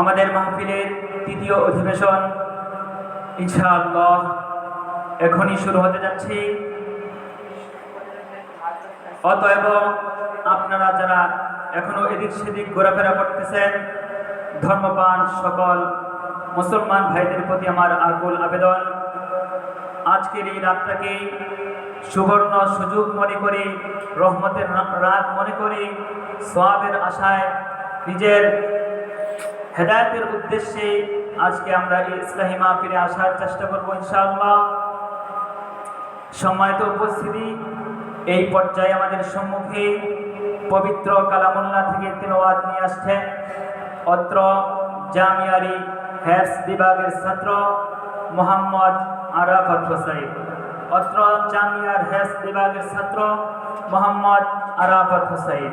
আমাদের মাহফিলের তৃতীয় অধিবেশন, ইনশাআল্লাহ, এখনই শুরু হতে যাচ্ছে। অতএব আপনারা যারা এখনও এদিক সেদিক ঘোরাফেরা করতেছেন ধর্মপান সকল মুসলমান ভাইদের প্রতি আমার আকুল আবেদন। আজকের এই রাতটাকে সুবর্ণ সুযোগ মনে করে, রহমতের রাত মনে করে সোয়াবের আশায় নিজের হেদায়তের উদ্দেশ্যে আজকে আমরা এই ইসলাহী মাহফিলে আসার চেষ্টা করব ইনশাআল্লাহ। সম্মানিত উপস্থিতি, এই পর্যায়ে আমাদের সম্মুখে পবিত্র কালামুল্লাহ থেকে তেলাওয়াত নিয়ে আসছেন অত্র জামিয়ারি হ্যাস বিভাগের ছাত্র মোহাম্মদ আরাফাত হোসাইন, অত্র জামিয়ার হ্যাস বিভাগের ছাত্র মোহাম্মদ আরাফাত হোসাইন।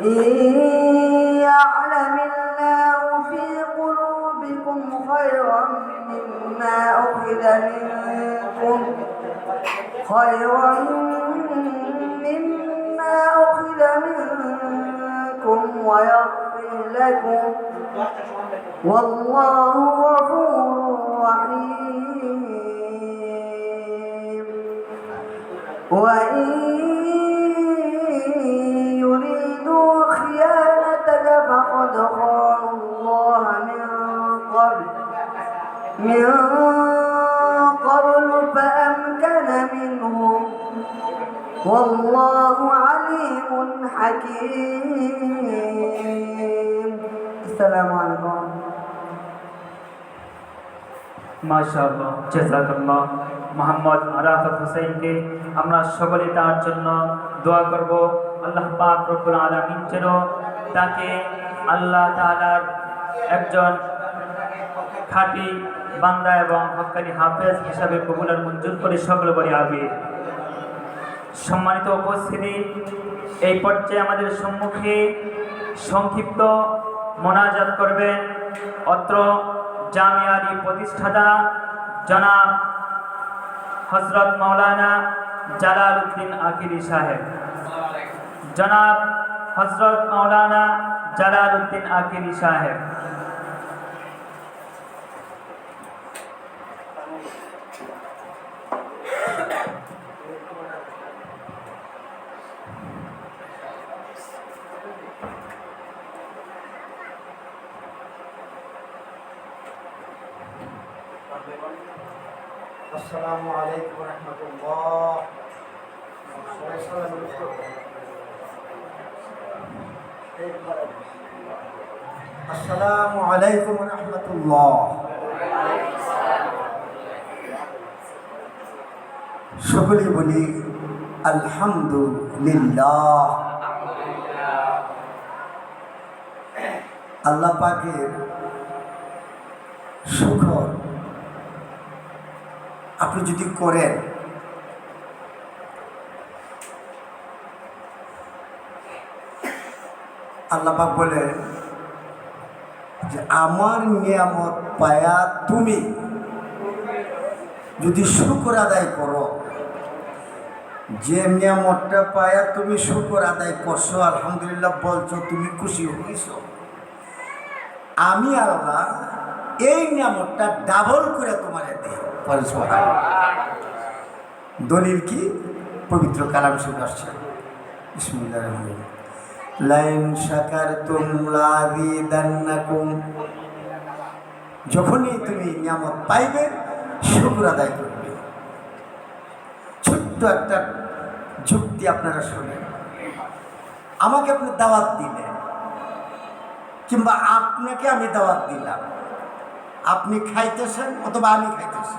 إن يعلم الله في قلوبكم خيرا مما أخذ منكم خيرا مما أخذ منكم ويغفر لكم والله غفور رحيم. وإن فقد خانوا الله من قبل من قبل فأمكن منهم والله عليم حكيم السلام عليكم মাশাআল্লাহ জাযাকাল্লাহ মোহাম্মদ আরাফাত হোসেনকে আমরা সকলে তার জন্য দোয়া করব আল্লাহ পাক রব্বুল আলামিন যেন তাকে আল্লাহ তাআলার একজন খাঁটি বান্দা এবং হক্কানি হাফেজ হিসাবে কবুল আর মঞ্জুর করে সকল বলে আগে সম্মানিত উপস্থিতি, এই পর্যায়ে আমাদের সম্মুখে সংক্ষিপ্ত মোনাজাত করবেন অত্র জামিয়ারি প্রতিষ্ঠাতা জনাব হজরত মৌলানা জালাল উদ্দিন আকিরি সাহেব। জনাব হজরত মৌলানা জালালউদ্দিন আকিরি সাহেব আসসালামু আলাইকুম রহমতুল্লাহ আসসালামু আলাইকুম রহমতুল্লাহ। সকলে বলি আলহামদুলিল্লাহ। আল্লাহ পাকের শুকর আপনি যদি করেন আল্লাপাক বলে যে, আমার নিয়ামত পায়া তুমি। যদি শুকর আদায় করো, যে নিয়ামতটা পায়া তুমি শুকর আদায় করছ, আলহামদুলিল্লাহ বলছো, তুমি খুশি হইছ আমি আল্লাহ এই নিয়ামতটা ডাবল করে তোমার দলিল কি? পবিত্র কালাম শুনে আসছে বিসমিল্লাহির রহমানির রহিম। লাইন শাকার তুম যখনই তুমি নিয়ামত পাইবে, শুক্র আদায় করবে। ছোট্ট একটা যুক্তি আপনারা শুনেন। আমাকে আপনি দাওয়াত দিলেন, কিংবা আপনাকে আমি দাওয়াত দিলাম। আপনি খাইতেছেন অথবা আমি খাইতেছি।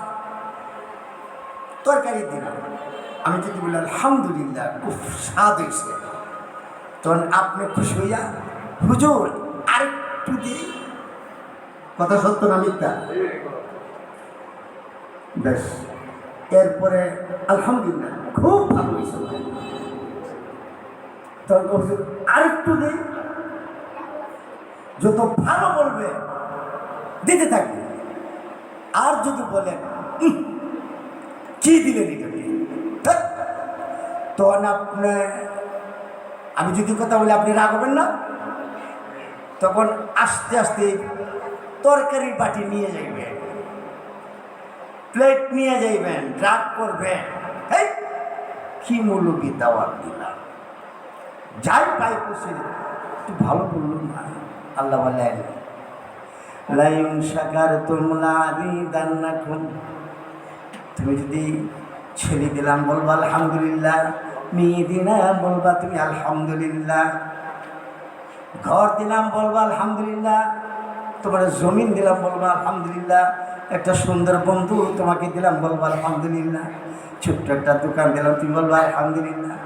তরকারি দিলাম। আমি যদি বলি আলহামদুলিল্লাহ, খুব স্বাদ হয়েছে। তখন আপনি খুশি হইয়া হুজুর আরেকটু দিই কথা সত্য না মিথ্যা? বেশ। এরপরে আলহামদুলিল্লাহ খুব ভালো হয়েছে। তখন হুজুর আরেকটু দিই যত ভালো বলবে দিতে থাকবে। আর যদি বলেন "উম, কি দিলেন এটাকে তখন আপনার আমি যদি কথা বলি, আপনি রাখবেন না? তখন আস্তে আস্তে তরকারির বাটি নিয়ে যাইবেন। প্লেট নিয়ে যাইবেন ড্রাগ করবেন। এই কি মূল্যকে দাওয়াত দিলাম। যাই পাই খুশি একটু ভালো বলল না। আল্লাহ বলেন, লাইন শাকার তোমলা তুমি যদি ছেলে দিলাম, বলবা, আলহামদুলিল্লাহ। মেয়ে দিলাম বলবা তুমি, আলহামদুলিল্লাহ। ঘর দিলাম বলবা, আলহামদুলিল্লাহ। তোমার জমিন দিলাম বলবা, আলহামদুলিল্লাহ। একটা সুন্দর বন্ধু তোমাকে দিলাম বলবা, আলহামদুলিল্লাহ। ছোট্ট একটা দোকান দিলাম, তুমি বলবা, আলহামদুলিল্লাহ।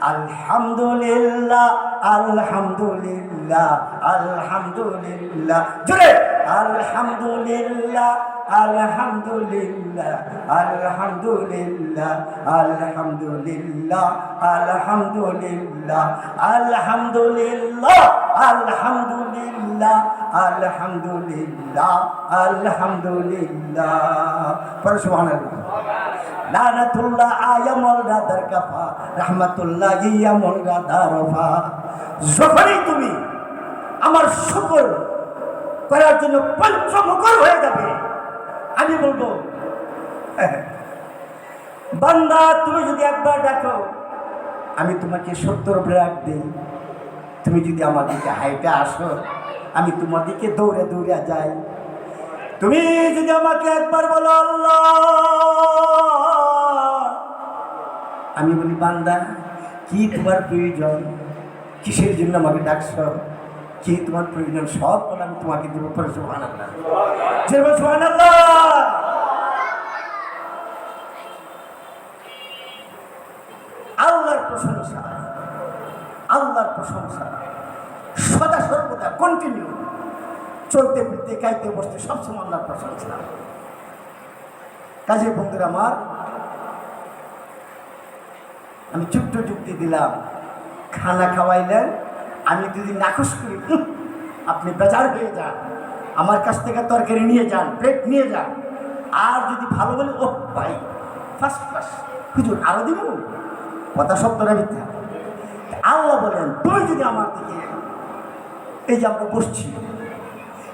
আলহামদুলিল্লাহ আলহামদুলিল্লাহ আলহামদুলিল্লাহ। জোরে! আলহামদুলিল্লাহ। আলহামদুলিল্লাহ আলহামদুলিল্লাহ আলহামদুলিল্লাহ আলহামদুলিল্লাহ আলহামদুলিল্লাহ আলহামদুলিল্লাহ আলহামদুলিল্লাহ আলহামদুলিল্লাহ। পরে সুবহানাল্লাহ। লানাতুল্লাহ আয়ামল রাদার কাফা, রাহমাতুল্লাহ ইয়ামল রাদারফা যখনই তুমি আমার শুকর করার জন্য পঞ্চমুখর হয়ে যাবে আমি বলব। বান্দা, তুমি যদি একবার দেখো, আমি তোমাকে সত্তর ব্রাক দিই। তুমি যদি আমার দিকে হাইটে আসো, আমি তোমার দিকে দৌড়ে দৌড়ে যাই। তুমি যদি আমাকে একবার বলো আমি বলি, বান্দা, কি তোমার প্রয়োজন? কিসের জন্য আমাকে ডাকছ? কি তোমার প্রয়োজন সব বলে আমি তোমাকে দেবো, পরে সোহান আল্লাহ সোহান আল্লাহ আল্লাহর প্রশংসা আল্লাহর প্রশংসা সদা সর্বদা কন্টিনিউ চলতে, ফিরতে খাইতে বসতে সবসময় আল্লাহর প্রশংসা। কাজে বন্ধুরা আমার, আমি ছোট্ট যুক্তি দিলাম, খানা খাওয়াইলেন আমি যদি নাকশ করি আপনি বেজার হয়ে যান। আমার কাছ থেকে তরকারি নিয়ে যান প্লেট নিয়ে যান। আর যদি ভালো বলে ও ভাই ফার্স্ট ক্লাস হুজুর আরও দিব? কথা শব্দটা মিথ্যা। আল্লাহ বলেন তুই যদি আমার দিকে, এই যে আমরা বসছি,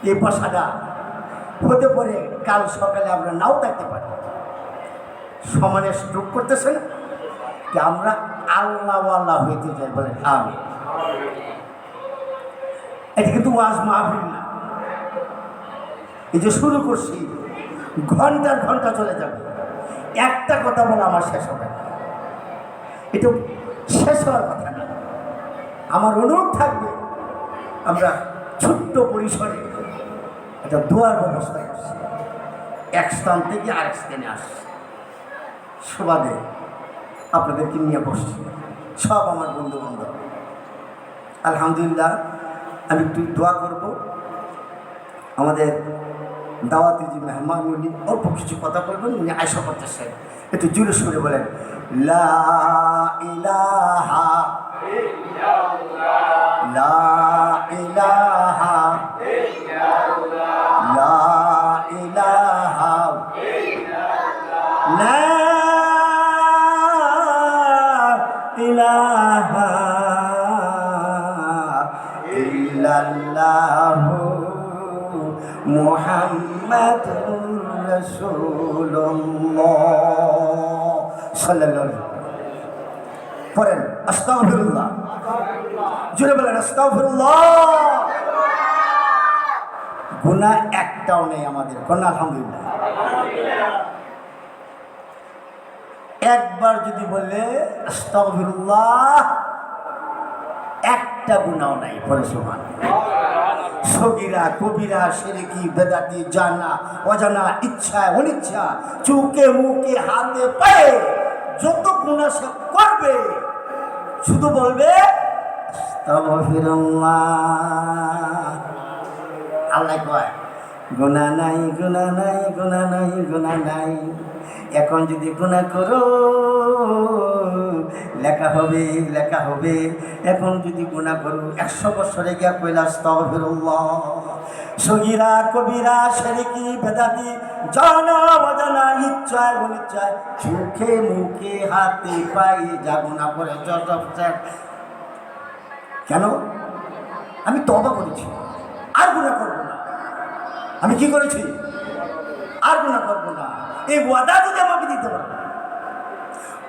এই বসাটা হতে পারে কাল সকালে আমরা নাও থাকতে পারি। সমানে স্ট্রোক করতেছে না যে আমরা আল্লাহ আল্লাহ হইতে চাই বলে আমি এটা কিন্তু ওয়াজ মাহফিল না। এই যে শুরু করছি, ঘণ্টার ঘণ্টা চলে যাবে। একটা কথা বলে আমার শেষ হবে এটা শেষ হওয়ার কথা না। আমার অনুরোধ থাকবে, আমরা ছোট্ট পরিসরে একটা দোয়ার ব্যবস্থা করছি। এক স্থান থেকে আরেক স্থানে আসছি। সবাদে আপনাদেরকে নিয়ে বসছি। সব আমার বন্ধু বান্ধব আলহামদুলিল্লাহ আমি একটু দোয়া করব। আমাদের দাওয়াতি যে মেহমান উনি অল্প কিছু কথা বলবেন, উনি আয়সা করতেছেন একটু জুড়ে সুরে বলেন, লা লা লা লা ইলাহা মোহাম্মদ পড়েন আস্তাফিরুল্লাহ জুড়ে বলেন আস্তাফিরুল্লাহ গুণা একটাও নেই আমাদের, কন্যা আলহামদুলিল্লাহ। একবার যদি বলে আস্তাফিরুল্লাহ একটা গুণাও নাই পরে সমান সগিরা, কবিরা, সেরেকি, বেদাতি, জানা, অজানা, ইচ্ছা, অনিচ্ছা, চোখে, মুখে, হাতে, পায়ে, যত গুণা সে করবে, শুধু বলবে। আল্লাহ কয়, গুণা নাই গুণা নাই গুণা নাই গুণা নাই এখন যদি গুণা করো, লেখা হবে লেখা হবে। এখন যদি গুণা করো, একশো বছরে গিয়া স্তফিরুল্লাহ সগিরা, কবিরা, সেরেকি, বেদাতি, জানা, অজানা ইচ্ছায় অনিচ্ছায়, চোখে, মুখে, হাতে, পায়ে যা গুণা করে যত কেন? আমি তবা করেছি। আর গুণা করব না। আমি কি করেছি? আর গুণা করব না। এই ওয়াদা যদি আমাকে দিতে পারো।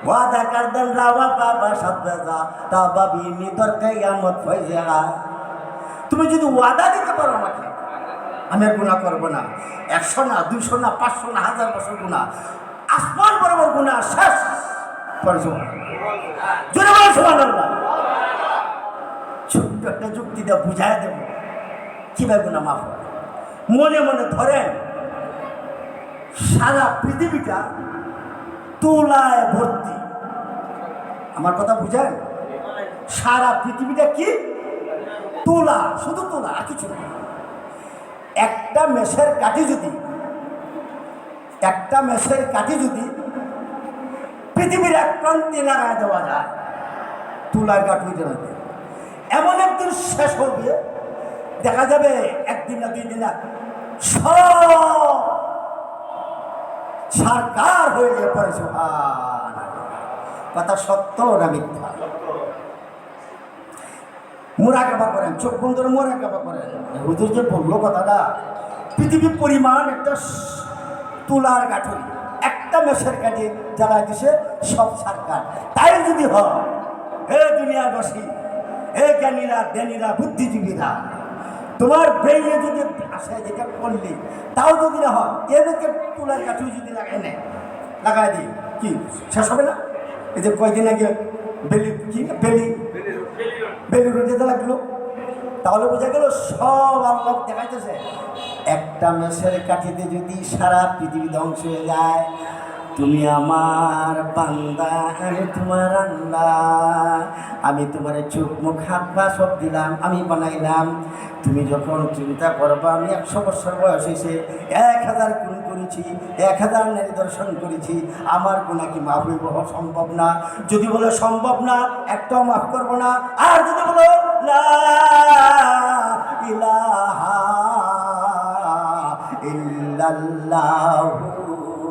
ওয়াদা কারদান রাওয়া বাবা সাদ্দাজা তা বাবি নিদর কিয়ামত ফয়জা তুমি যদি ওয়াদা দিতে পারো আমাকে, আমি আর গুণা করব না। একশো না, দুইশো না, পাঁচশো না, হাজার বছর গুণা আসমান বরাবর গুণা শেষ। ছোট্ট একটা যুক্তি দিয়ে বুঝাই দেব। কীভাবে গুণা মাফ মনে মনে ধরেন সারা পৃথিবীটা তুলায় ভর্তি। আমার কথা বুঝায় সারা পৃথিবীটা কি? তুলা, শুধু তুলা, আর কিছু একটা মেষের কাঠি যদি, একটা মেষের কাঠি যদি পৃথিবীর এক প্রান্তে লাগায় দেওয়া যায়, তুলার কাঠ হবে এমন একদিন শেষ হবে, দেখা যাবে, একদিন না দুই দিন না, সব সরকার হয়ে পরে সুবহান কথা সত্য না মিথ্যা? মোরাকাবা করেন, চোখ বন্ধ করে মোরাকাবা করেন। হুজুর যে বলল কথাটা, পৃথিবীর পরিমাণ একটা তুলার গাঠুরি একটা মেষের কাঠে জ্বালায় দিছে সব সরকার। তাই যদি হয়, হে দুনিয়াবাসী, হে জ্ঞানীরা জ্ঞানীরা, বুদ্ধিজীবীরা তোমার ব্রেইনে যদি আসে যেটা করলি, তাও যদি না হয় এদেরকে তুলার কাঠি যদি লাগাই নেয় লাগাই দিই। কি, শেষ হবে না? এই যে কয়দিন আগে বেলি, কি? বেলি? বেলি রোদেতে লাগল। তাহলে বোঝা গেল সব আল্লাহ দেখাইতেছে। একটা মেসের কাঠিতে যদি সারা পৃথিবী ধ্বংস হয়ে যায় তুমি আমার বান্দা, আমি তোমার আল্লাহ আমি তোমার চোখ, মুখ, হাত, পা সব দিলাম, আমি বানাইলাম। তুমি যখন চিন্তা করবা, আমি একশো বছর বয়স হয়েছে, এক হাজার গুণ করেছি, এক হাজার নারী দর্শন করেছি, আমার গুণা কি মাফ হইব? সম্ভব না। যদি বলো সম্ভব না, একটাও মাফ করব না। আর যদি বলো না ইলাহা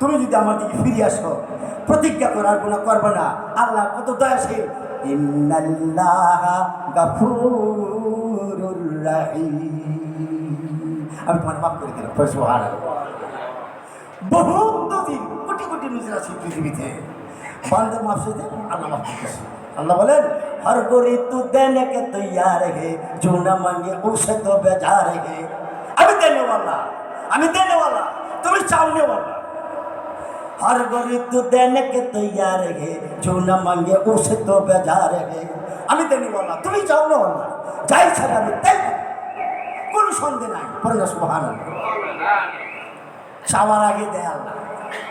তুমি যদি আমার দিকে ফিরে আসো, প্রতিজ্ঞা করার গুণা করবে না। আল্লাহ কত দয়াশীল। আমি তোমার মাফ করে দিলাম বহু নদী কোটি কোটি নদীর আছে পৃথিবীতে বান্ধব মাফ আল্লাহ মাফ করতেছে। আল্লাহ বলেন हर गोरी तू देने के तैयार है जो न मांगे उसे तो बेजार है আমি দেনে वाला আমি দেনে वाला তুমি চাওনে वाला हर गोरी तू देने के तैयार है जो न मांगे उसे तो बेजार है আমি দেনে वाला তুমি চাওনে वाला যাই ছাড়া আমি তাই কোনো সন্দেহ নাই পড়ে না সুবহানাল্লাহ চাওয়ার আগে দেয় আল্লাহ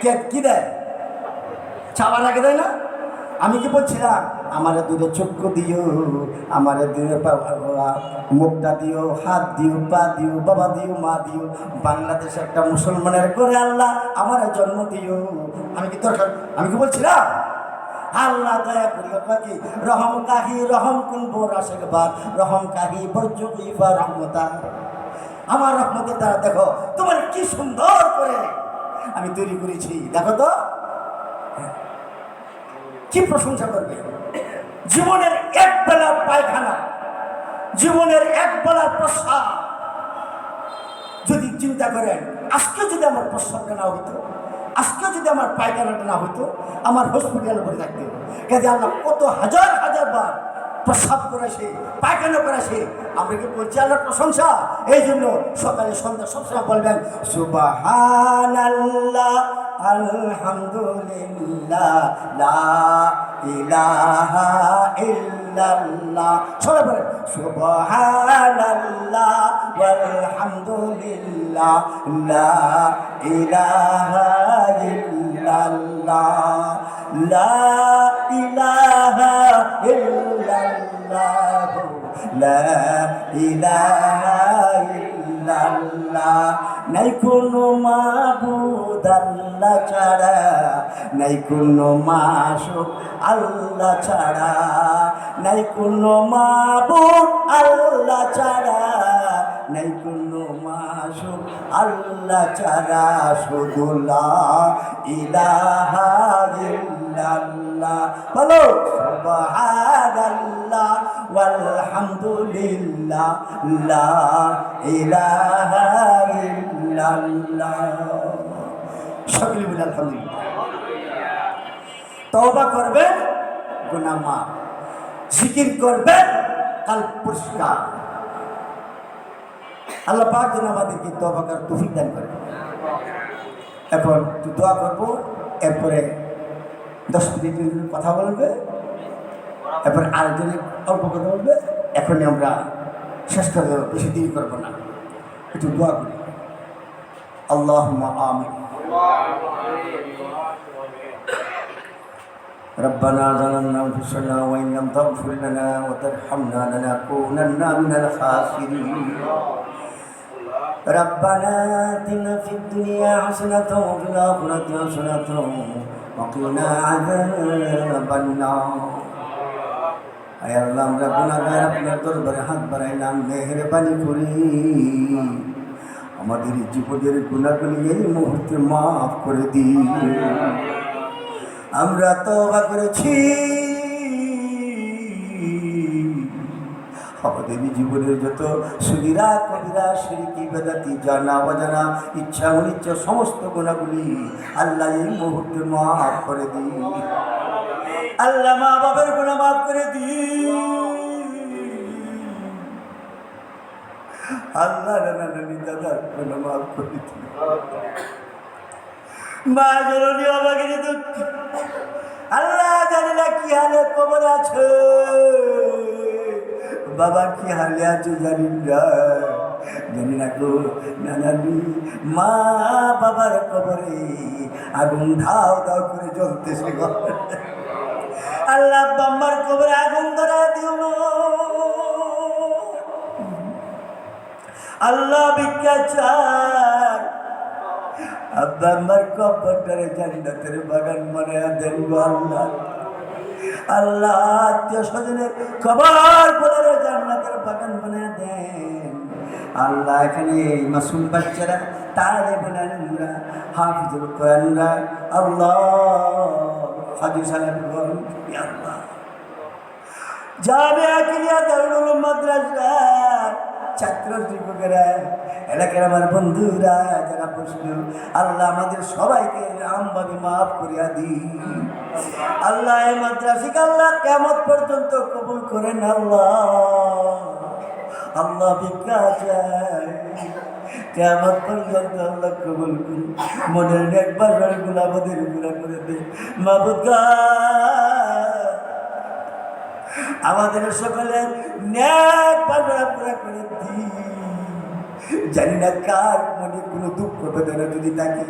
কে কি দেয় চাওয়ার আগে দেয় না আমি কি বলছিলাম আমার দুটো চক্ষু দিও, আমার দুটো মুখটা দিও, হাত দিও, পা দিও, বাবা দিও, মা দিও। বাংলাদেশে একটা মুসলমানের করে আল্লাহ আমার জন্ম দিও। আমি কি দরকার আমি কি বলছিলাম? আল্লাহ দয়া করি কি? রহম কাহি, রহম কুনবো রাশেকবার রহম কাহি, বর্জ্য ইফা রহমতা। আমার রহমতের দ্বারা দেখো, তোমার কি সুন্দর করে আমি তৈরি করেছি। দেখো তো। কি প্রশংসা করবে? জীবনের এক বেলা পায়খানা, জীবনের এক বেলা প্রস্রাব। যদি চিন্তা করেন, আজকে যদি আমার প্রস্রাবটা না হইতো, আজকে যদি আমার পায়খানাটা না হইতো, আমার হসপিটালে পড়ে থাকতে কাজে আল্লাহ কত হাজার হাজার বার প্রস্রাব করেছে পায়খানা করেছে আমরা কি বলছি আল্লাহর প্রশংসা? এই জন্য সকালে সন্ধ্যা সবসময় বলবেন, সুবাহানাল্লাহ, আলহামদুলিল্লাহ, লা ইলাহা ইল্লাল্লাহ। সবাই বলেন সুবহানাল্লাহ ওয়ালহামদুলিল্লাহ লা ইলাহা ইল্লাল্লাহ লা ইলাহা ইল্লাল্লাহ লা ইলাহা নাই কোনো মাবুদ আল্লাহ ছাড়া, নাই কোনো মাসুক আল্লাহ ছাড়া, নাই কোনো মাবুদ আল্লাহ ছাড়া, নাই কোনো মাসুক আল্লাহ ছাড়া, শুধু লা ইলাহা ইল্লাল্লাহ। বলো, সুবহানাল্লাহ, ওয়ালহামদুলিল্লাহ, লা ইলাহা ইল্লাল্লাহ। সকলে বলে আলহামদুলিল্লাহ। তওবা করবেন গুনাহ জিকির করবেন কাল পুরস্কার আল্লাহ পাক যেন আমাদেরকে তৌফিক দান করে। এখন দোয়া করব, এরপরে দশ মিনিট কথা বলবে এরপরে আরেকজনের অল্প কথা বলবে এখনই আমরা শেষ করে দেবো বেশি দেরি করবো না একটু দোয়া করি আল্লাহ আমিন ربنا ظلمنا انفسنا وان لم تغفر لنا وترحمنا لنكونن من الخاسرين ربنا اتنا في الدنيا حسنه وفي الاخره حسنه وقنا عذاب النار আয় আল্লাহ আমরা গুণাগার আপনার দরবারে হাত বাড়াইলাম মেহরবানি করি আমাদের এই জীবনের গুণাগুলি এই মুহূর্তে মাফ করে দিই আমরা তবা করেছি আমাদের জীবনের যত সুবিরা কবিরা সিরিকি বেদাতি, জানা অজানা, ইচ্ছা অনিচ্ছা, সমস্ত গুণাগুলি আল্লাহ এই মুহূর্তে মাফ করে দিই আল্লাহ মা বাবার গুণা মাফ করে দিই আল্লাহ নানা নানি দাদার গুণা মাফ করে দিই মা দুঃখ। আল্লাহ জানি না কি হালে কবর আছে। বাবা কি হালে আছে জানি না। জানি না গো নানানি মা বাবার কবরে আগুন ধাও ধাও করে জ্বলতেছে আল্লাহ বাম্মার কবরে আগুন ধরা দিও না। আল্লাহ ভিক্ষা চায় আব্বা আমার কবরটারে জান্নাতের বাগান মনে দেন আল্লাহ। আল্লাহ আত্মীয় স্বজনের কবর বলে জান্নাতের বাগান মনে দেন। আল্লাহ এখানে মাসুম বাচ্চারা তারে বোনানুরা হাফিজুল কোরআনুরা আল্লাহ হাজি সালাম আল্লাহ। জামিয়া কিলিয়া দারুল মাদ্রাসা ছাত্র যুবকেরা এলাকার আমার বন্ধুরা, যারা বসল আল্লাহ আমাদের সবাইকে আমভাবে মাফ করিয়া দি আল্লাহ মাদ্রাসিক আল্লাহ কেমন পর্যন্ত কবুল করেন আল্লাহ? আল্লাহ চায়। কেমন পর্যন্ত আল্লাহ কবুল করি মনের একবারগুলা আমাদেরগুলা করে দে মাবুদা আমাদের সকলের ন্যাক জানি না কার মনে কোনো দুঃখ বেদনা যদি থাকে,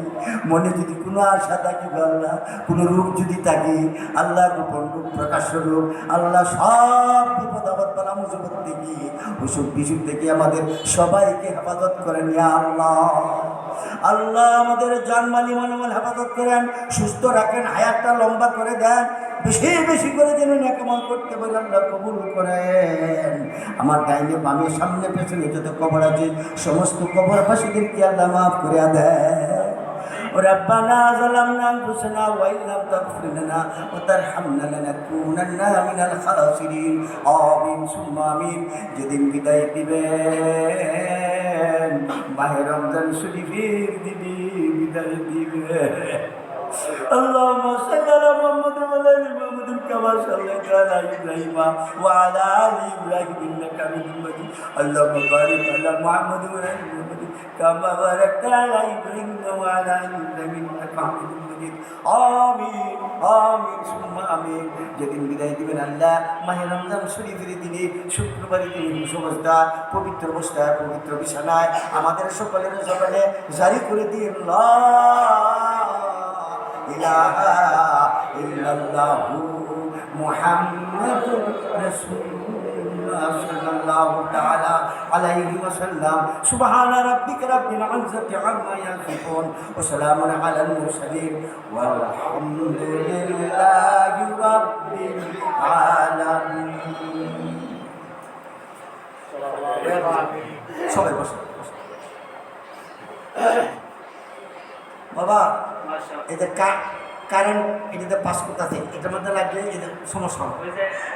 মনে যদি কোনো আশা থাকে আল্লাহ, কোনো রূপ যদি থাকে, আল্লাহ গোপন রূপ প্রকাশ্য রূপ আল্লাহ সব বিপদ আপদ বালা মুসিবত থেকে অসুখ বিসুখ থেকে আমাদের সবাইকে হেফাজত করেন আল্লাহ। আল্লাহ আমাদের জানমালি মনোমল হেফাজত করেন সুস্থ রাখেন হায়াতটা লম্বা করে দেন বেশি বেশি করে যেন নেকমল করতে পারি আল্লাহ কবুল করেন আমার ডাইনে বামে সামনে পেছনে যত কবর আছে সমস্ত কবরবাসীদেরকে আল্লাহ মাফ করে দেয় ربنا ظلمنا أنفسنا وإن لم تغفر لنا وترحمنا لنكونن من الخاسرين آمين ثم آمين যেদিন বিদায় দিবেন মাহে রমজান শরীফের দিদি বিদায় দিবেন اللهم صل على محمد وعلى ال محمد كما صليت على ابراهيم وعلى ال ابراهيم انك حميد مجيد اللهم بارك على محمد وعلى ال محمد كما باركت على ابراهيم وعلى ال ابراهيم انك حميد مجيد আমিন আমিন, সুম্মা আমিন। যেদিন বিদায় দিবেন আল্লাহ, মাহে রমজান শরীফের দিনে শুক্রবারে তিনি অবস্থা পবিত্র অবস্থায় পবিত্র বিছানায় আমাদের সকলের সকলে জারি করে দিয়ে ইলাহা ইল্লাল্লাহু মুহাম্মাদুর রাসূলুল্লাহ সাল্লাল্লাহু তাআলা আলাইহি ওয়াসাল্লাম। সুবহানা রাব্বিকা রাব্বিল ইজ্জাতি আম্মা ইয়াসিফুন ওয়া সালামুন আলাল মুরসালিন। ওয়ালহামদুলিল্লাহি রাব্বিল আলামিন। সবাই বসে। বাবা এদের কারেন্ট এটাতে পাস করতে আছে এটার মধ্যে লাগলে এদের সমস্যা হবে।